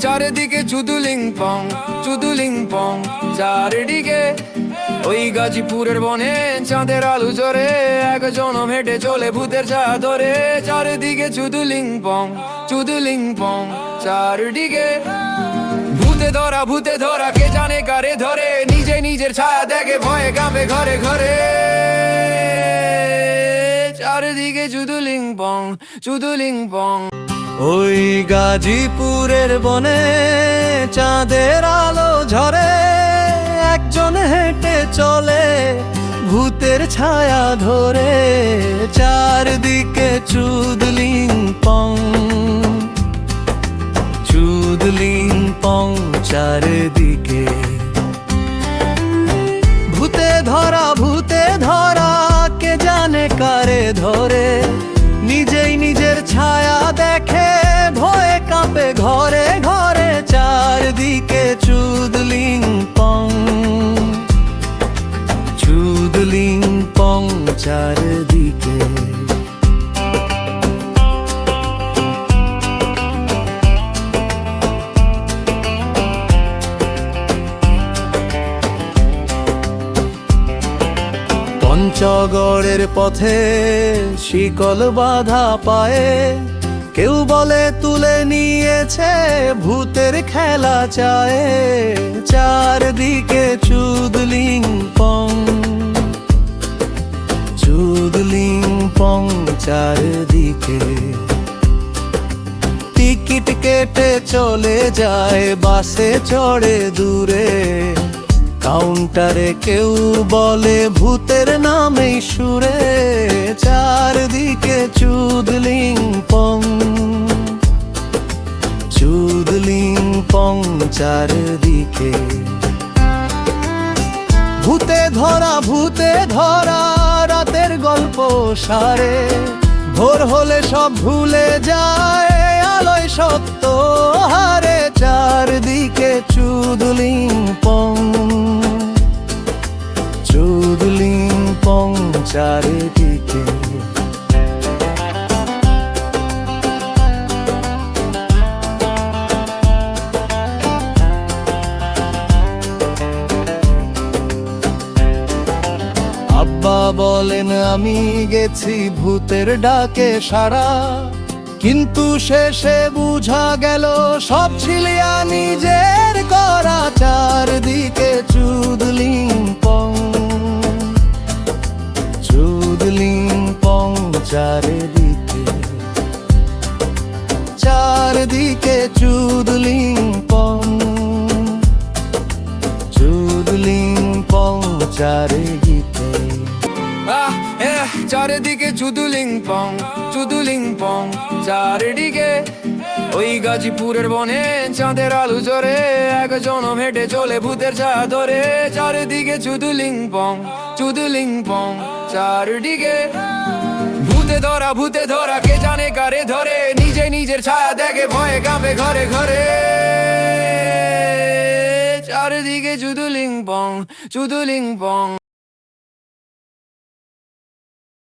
চারিদিকে চুদুলিং পং চুদুলিং পং চারিদিকে ওই গাজীপুরের বনে চাঁদের আলু জরে একজন হেঁটে চলে ভূতের চা ধরে চারিদিকে চুদুলিং পং চুদুলিং পং চারিদিকে ভূতে ধরা ভূতে ধরা, কে জানে কারে ধরে। নিজে নিজের ছায়া দেখে ভয়ে কাঁপে ঘরে ঘরে। চারিদিকে চুদুলিং পং চুদুলিং পং ওই গাজীপুরের বনে চাঁদের আলো ঝরে, একজন হেঁটে চলে ভূতের ছায়া ধরে, চারদিকে চুদলিং পং। চুদলিং পং চারদিকে। ভূতে ধরা ভূতে ধরা, কে জানে কারে ধরে, নিজেই নিজের ছায়া দেখে ভয়ে কাঁপে ঘরে ঘরে চারদিকে চুদলিং পং। চুদলিং পং চারদিকে। পঞ্চগড়ের পথে শিকল বাধা পায়ে কেউ বলে তুলে নিয়েছে ভূতের খেলা চায়। চারদিকে চুদলিং পং চুদলিং পং চারদিকে। টিকিট কেটে চলে যায়, বাসে চড়ে দূরে। কাউন্টারে কেউ বলে, ভূতের নামে সুরে, চারদিকে চুদলিং পং। চুদলিং পং চারদিকে। ভূতে ধরা ভূতে ধরা, রাতের গল্প সারে। ভোর হলে সব ভুলে যায়, আলোয় সত্য হারে। চারদিকে চুদলিং চারিদিকে। আব্বা বলেন, আমি গেছি ভূতের ডাকে সারা কিন্তু শেষে বুঝা গেল, সব ছিলিয়া নিজের করা চারদিকে চারদিকে চুদলিং পং চুদলিং পং চারিদিকে। আহ চারিদিকে চুদুলিং পং চুদুলিং পং চারিদিকে। ওই গাজীপুরের বনে চাঁদের আলু জরে একজন হেঁটে চলে ভূতের চাদরে। চারিদিকে চুদুলিং পং চুদুলিং পং চারিদিকে। ভূতে ধরা ভূতে ধরা, কে জানে কারে ধরে? নিজে নিজের ছায়া দেখে ভয়ে কাঁপে ঘরে ঘরে। চারিদিকে চুদুলিং পং চুদুলিং পং